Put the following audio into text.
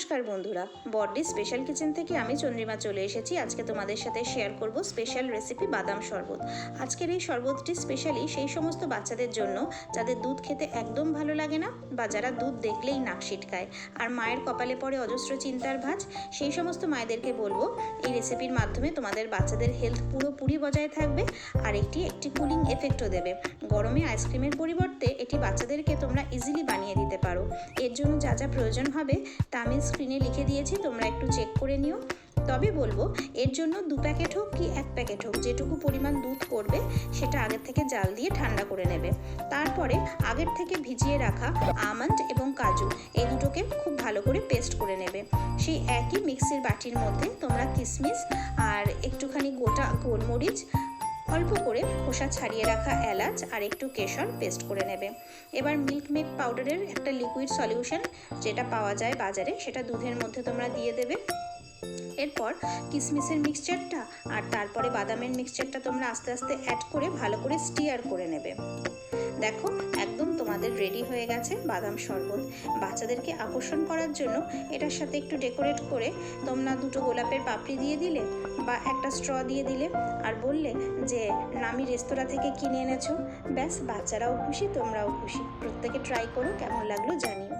নমস্কার বন্ধুরা body special kitchen থেকে আমি চন্দ্রিমা চলে এসেছি। আজকে তোমাদের সাথে শেয়ার করব স্পেশাল রেসিপি বাদাম শরবত। আজকের এই শরবতটি স্পেশালি সেই সমস্ত বাচ্চাদের জন্য যাদের দুধ খেতে একদম ভালো লাগে না বা যারা দুধ দেখলেই নাক ছিটকায় আর মায়ের কপালে পড়ে অজস্র চিন্তার ভাঁজ, সেই সমস্ত মায়েদেরকে বলব এই রেসিপির মাধ্যমে তোমাদের বাচ্চাদের হেলথ পুরোপুরি বজায় থাকবে আর একটি একটি কুলিং এফেক্টও দেবে। গরমে আইসক্রিমের পরিবর্তে এটি বাচ্চাদেরকে তোমরা ইজিলি বানিয়ে দিতে পারো। এর জন্য যা যা প্রয়োজন হবে তা আমি স্ক্রিনে লিখে দিয়েছি, তোমরা একটু চেক করে নিও। তবে বলব, এর জন্য দু প্যাকেট হোক কি এক প্যাকেট হোক, যেটুকু পরিমাণ দুধ করবে, সেটা আগের থেকে জাল দিয়ে ঠান্ডা করে নেবে। তারপরে আগের থেকে ভিজিয়ে রাখা আমন্ড এবং কাজু, এই দুটোকে খুব ভালো করে পেস্ট করে নেবে। সেই একই মিক্সির বাটির মধ্যে তোমরা কিশমিশ আর একটুখানি গোটা গোলমরিচ অল্প করে খোসা ছাড়িয়ে রাখা এলাচ আর একটু কেশর পেস্ট করে নেবে। এবার মিল্ক মেক পাউডারের একটা লিকুইড সলিউশন যেটা পাওয়া যায় বাজারে, সেটা দুধের মধ্যে তোমরা দিয়ে দেবে। এরপর কিশমিশের মিক্সচারটা আর তারপরে বাদামের মিক্সচারটা তোমরা আস্তে আস্তে অ্যাড করে ভালো করে স্টিয়ার করে নেবে। দেখো, একদম তোমাদের রেডি হয়ে গেছে বাদাম শরবত। বাচ্চাদেরকে আকর্ষণ করার জন্য এটার সাথে একটু ডেকোরেট করে তোমরা দুটো গোলাপের পাপড়ি দিয়ে দিলে বা একটা স্ট্র দিয়ে দিলে আর বললে যে, নামি রেস্তোরাঁ থেকে কিনে এনেছো। ব্যাস, বাচ্চারাও খুশি, তোমরাও খুশি। প্রত্যেকে ট্রাই করো, কেমন লাগল জানিও।